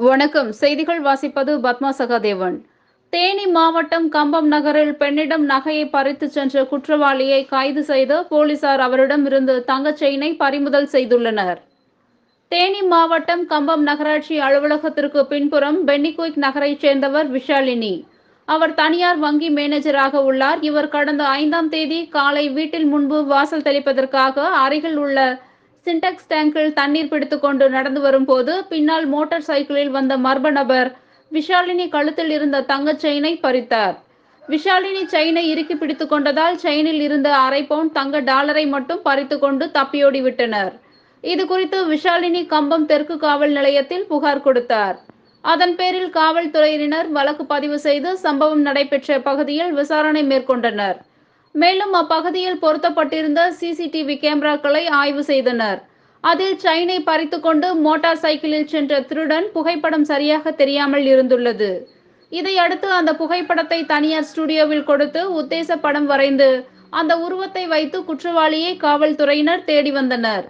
வணக்கம். செய்திகள் வாசிப்பது பத்மா சகாதேவன். தேனி மாவட்டம் கம்பம் நகரில் பெண்ணிடம் நகையை பறித்து சென்ற குற்றவாளியை கைது செய்து போலீசார் அவரிடம் இருந்து தங்கச் செயினை பறிமுதல் செய்துள்ளனர். தேனி மாவட்டம் கம்பம் நகராட்சி அலுவலகத்திற்கு பின்புறம் பென்னிகுயிக் நகரைச் சேர்ந்தவர் விஷாலினி. அவர் தனியார் வங்கி மேனேஜராக உள்ளார். இவர் கடந்த ஐந்தாம் தேதி காலை வீட்டில் முன்பு வாசல் தெளிப்பதற்காக அருகில் உள்ள சின்டெக்ஸ் டேங்கில் தண்ணீர் பிடித்துக்கொண்டு நடந்து வரும்போது பின்னால் மோட்டார் சைக்கிளில் வந்த மர்ம நபர் விஷாலினி கழுத்தில் இருந்த தங்கச் செயினை பறித்தார். விஷாலினி செயினை இறுக்கி பிடித்து கொண்டதால் செயினில் இருந்த அரை பவுண்ட் தங்க டாலரை மட்டும் பறித்துக்கொண்டு தப்பியோடி விட்டனர். இது குறித்து விஷாலினி கம்பம் தெற்கு காவல் நிலையத்தில் புகார் கொடுத்தார். அதன் பேரில் காவல்துறையினர் வழக்கு பதிவு செய்து சம்பவம் நடைபெற்ற பகுதியில் விசாரணை மேற்கொண்டனர். மேலும் அப்பகுதியில் பொருத்தப்பட்டிருந்த சிசிடிவி கேமராக்களை ஆய்வு செய்தனர். அதில் செயினை பறித்துக்கொண்டு மோட்டார் சைக்கிளில் சென்ற திருடன் புகைப்படம் சரியாக தெரியாமல் இருந்துள்ளது. இதையடுத்து அந்த புகைப்படத்தை தனியார் ஸ்டுடியோவில் கொடுத்து உத்தேச படம் வரைந்து அந்த உருவத்தை வைத்து குற்றவாளியை காவல்துறையினர் தேடி வந்தனர்.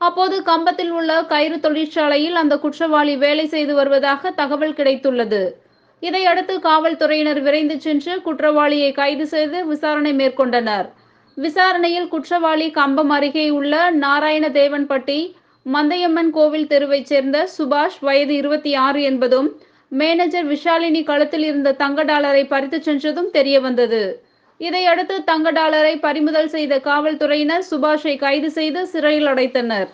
அப்போது கம்பத்தில் உள்ள கயிறு தொழிற்சாலையில் அந்த குற்றவாளி வேலை செய்து வருவதாக தகவல் கிடைத்துள்ளது. இதையடுத்து காவல்துறையினர் விரைந்து சென்று குற்றவாளியை கைது செய்து விசாரணை மேற்கொண்டனர். விசாரணையில் குற்றவாளி கம்பம் அருகே உள்ள நாராயண தேவன்பட்டி மந்தையம்மன் கோவில் தெருவைச் சேர்ந்த சுபாஷ் வயது இருபத்தி ஆறு என்பதும் மேனேஜர் விஷாலினி கழுத்தில் இருந்த தங்க டாலரை பறித்துச் சென்றதும் தெரிய வந்தது. இதையடுத்து தங்க டாலரை பறிமுதல் செய்த காவல்துறையினர் சுபாஷை கைது செய்து சிறையில் அடைத்தனர்.